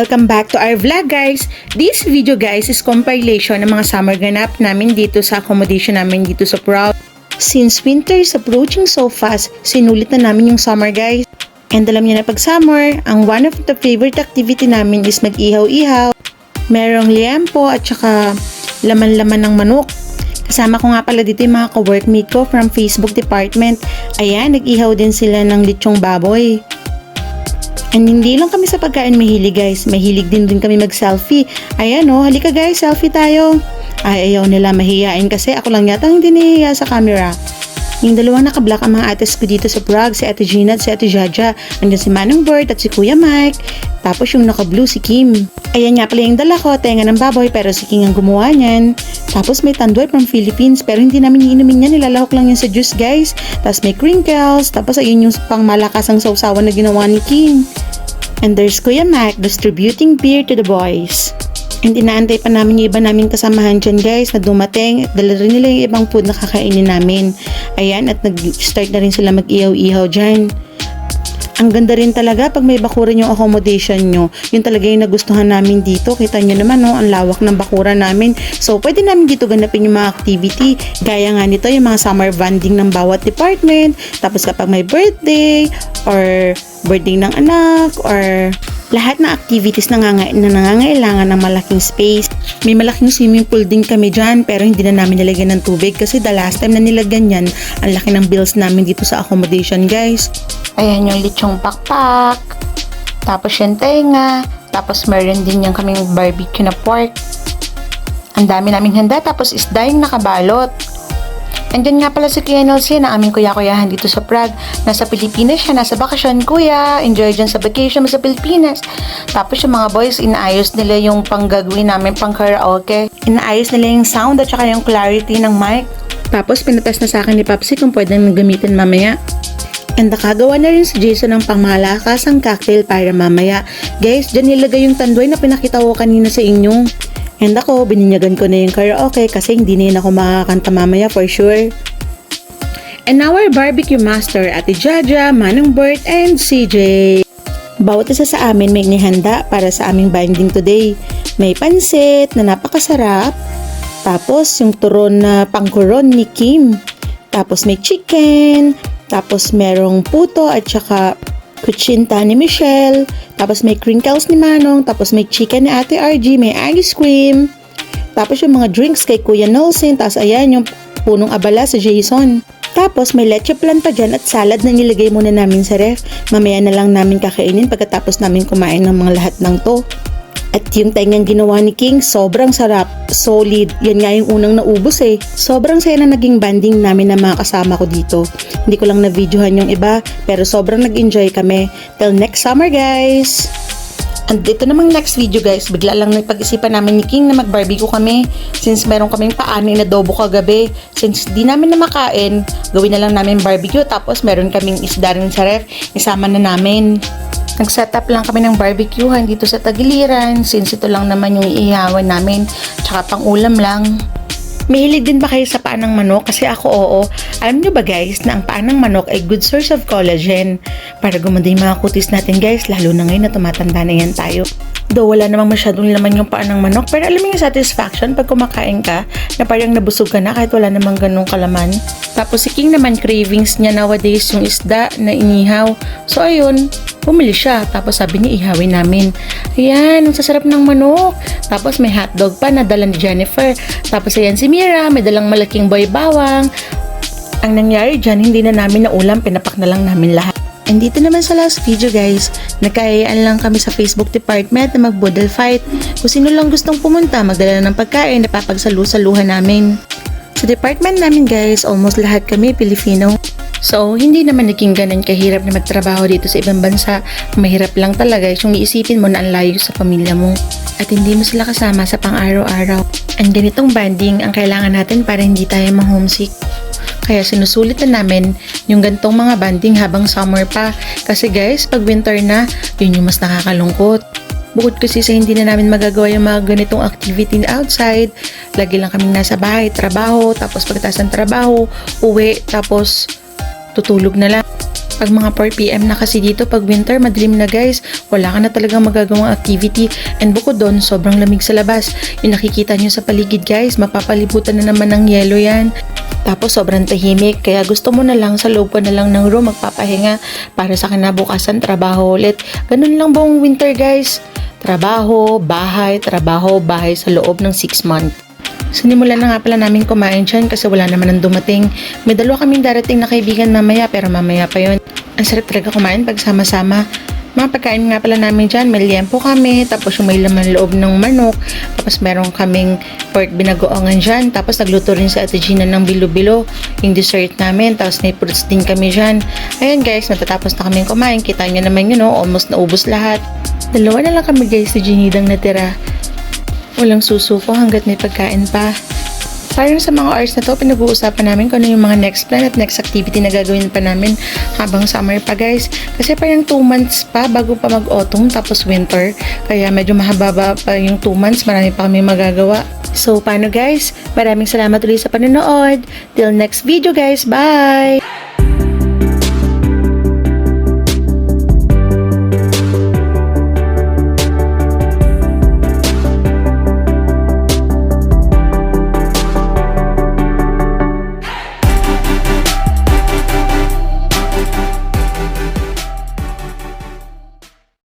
Welcome back to our vlog guys. This video guys is compilation ng mga summer ganap namin dito sa accommodation namin dito sa Proud. Since winter is approaching so fast, sinulit na namin yung summer guys. And alam niyo na pag summer, ang one of the favorite activity namin is mag-ihaw-ihaw. Merong liempo at saka laman-laman ng manok. Kasama ko nga pala dito yung mga ka-workmate ko from Facebook department. Ayan, nag-ihaw din sila ng lechong baboy. And hindi lang kami sa pagkain mahilig guys, mahilig din din kami mag-selfie. Ayan oh, halika guys, selfie tayo. Ay, ayaw nila mahihain kasi ako lang yata hindi nahihiya sa camera. Yung dalawang naka-black ang mga ates ko dito sa Prague, si Ate Gina at si Ate Jaja. Andiyan si Manong Bird at si Kuya Mike. Tapos yung naka-blue si Kim. Ayan nga pala yung dala ko, tenga ng baboy pero si King ang gumawa niyan. Tapos may tandoy from Philippines pero hindi namin iinumin yan, nilalahok lang yan sa juice guys. Tapos may crinkles, tapos ayun yung pang malakasang sausawan na ginawa ni King. And there's Kuya Mac distributing beer to the boys. And inaantay pa namin yung iba namin kasamahan dyan guys na dumating. Dala rin nila yung ibang food na kakainin namin. Ayan, at nag-start na rin sila mag-ihaw-ihaw dyan. Ang ganda rin talaga pag may bakuran yung accommodation nyo. Yun talaga yung nagustuhan namin dito. Kita nyo naman, no, ang lawak ng bakuran namin. So, pwede namin dito ganapin yung mga activity. Gaya nga nito, yung mga summer bonding ng bawat department. Tapos kapag may birthday, or birthday ng anak, or lahat na activities na, nanganga- na nangangailangan ng malaking space. May malaking swimming pool din kami dyan pero hindi na namin nilagyan ng tubig kasi the last time na nilagyan yan, ang laki ng bills namin dito sa accommodation guys. Ayan yung lechong pakpak, tapos yung tenga, tapos meron din yung kaming barbecue na pork. Ang dami naming handa tapos isda yung nakabalot. Andyan nga pala si Kuya Nelson na aming kuya-kuyahan dito sa Prague. Nasa Pilipinas siya, nasa bakasyon kuya. Enjoy dyan sa vacation mo sa Pilipinas. Tapos yung mga boys, inaayos nila yung panggagawin namin pang karaoke. Inaayos nila yung sound at saka yung clarity ng mic. Tapos pinatest na sa akin ni Papsi kung pwede nang gamitin mamaya. And nakagawa na rin si Jason ng pangmalakasang cocktail para mamaya. Guys, dyan nilagay yung tandoy na pinakita ko kanina sa inyo. And ako, bininyagan ko na yung karaoke kasi hindi na yun ako makakanta mamaya for sure. And our barbecue master, Ate Jaja, Manong Bert, and CJ. Bawat isa sa amin may inihanda para sa aming binding today. May pansit na napakasarap. Tapos yung turon na pangkuron ni Kim. Tapos may chicken. Tapos merong puto at saka kutsinta ni Michelle. Tapos may crinkles ni Manong. Tapos may chicken ni Ate RG. May ice cream. Tapos yung mga drinks kay Kuya Nelson. Tapos ayan yung punong abala sa Jason. Tapos may leche plan pa dyan at salad na nilagay muna namin sa ref. Mamaya na lang namin kakainin pagkatapos namin kumain ng mga lahat ng to. At yung tengang ginawa ni King, sobrang sarap, solid. Yan nga yung unang naubos eh. Sobrang saya na naging banding namin ng mga kasama ko dito. Hindi ko lang na-videohan yung iba, pero sobrang nag-enjoy kami. Till next summer guys! And dito namang next video guys, bigla lang nagpag-isipan namin ni King na mag-barbecue kami since meron kaming paano na adobo kagabi. Since di namin na makain, gawin na lang namin barbecue tapos meron kaming isda rin sa ref, isama na namin. Nag-set up lang kami ng barbecuehan dito sa Tagiliran since ito lang naman yung iihawan namin tsaka pang ulam lang. Mahilig din ba kayo sa paa ng manok? Kasi ako oo. Alam nyo ba guys na ang paa ng manok ay good source of collagen para gumanda yung mga kutis natin guys lalo na ngayon na tumatanda na yan tayo. Though wala namang masyadong laman yung paa ng manok pero alam mo yung satisfaction pag kumakain ka na parang nabusog ka na kahit wala namang ganong kalaman. Tapos si King naman cravings niya nowadays yung isda na inihaw. So ayun, bumili siya. Tapos sabi niya ihawin namin. Ayan, ang sasarap ng manok. Tapos may hotdog pa na dala ni Jennifer. Tapos ayan si Mira, may dalang malaking boy bawang. Ang nangyari dyan, hindi na namin na ulam, pinapak na lang namin lahat. And dito naman sa last video guys, nagkayaan lang kami sa Facebook department na mag-boodle fight. Kung sino lang gustong pumunta, magdala ng pagkain, napapagsalu-saluhan namin. Sa department namin guys, almost lahat kami Pilipino. So, hindi naman naging ganun kahirap na magtrabaho dito sa ibang bansa. Ang Mahirap lang talaga yung iisipin mo na ang layo sa pamilya mo. At hindi mo sila kasama sa pang-araw-araw. And ganitong banding ang kailangan natin para hindi tayo ma-homesick. Kaya sinusulit na namin yung gantong mga banding habang summer pa. Kasi guys, pag winter na, yun yung mas nakakalungkot. Bukod kasi sa hindi na namin magagawa yung mga ganitong activity outside, lagi lang kaming nasa bahay, trabaho, tapos pagkatapos ng trabaho, uwi, tapos tutulog na lang. Pag mga 4pm na kasi dito, pag winter, madilim na guys. Wala ka na talagang magagawang activity. And bukod doon, sobrang lamig sa labas. Yung nakikita nyo sa paligid guys, mapapalibutan na naman ng yelo yan. Tapos sobrang tahimik, kaya gusto mo na lang sa loob na lang ng room magpapahinga para sa kinabukasan trabaho ulit. Ganun lang buong winter guys. Trabaho, bahay, trabaho, bahay sa loob ng 6 months. Sinimulan na nga pala namin kumain dyan kasi wala naman ang dumating. May dalawa kaming darating na kaibigan mamaya pero mamaya pa yon. Ang sarap talaga kumain pag sama-sama. Mga pagkain nga pala namin dyan, may liempo kami, tapos yung may laman loob ng manok, tapos meron kaming pork binagoongan dyan, tapos nagluto rin sa Ate Gina ng bilo-bilo, yung dessert namin, tapos may fruits din kami dyan. Ayun guys, matatapos na kaming kumain, kita nyo naman yun, no? almost naubos lahat. Dalawa na lang kami guys, si Ginidang natira. Walang susuko hanggat may pagkain pa. Sayang sa mga hours na to, pinag-uusapan namin kung ano yung mga next plan at next activity na gagawin pa namin habang summer pa guys. Kasi parang 2 months pa bago pa mag-autumn tapos winter. Kaya medyo mahaba pa yung 2 months, marami pa kami magagawa. So, paano guys? Maraming salamat ulit sa panonood. Till next video guys. Bye!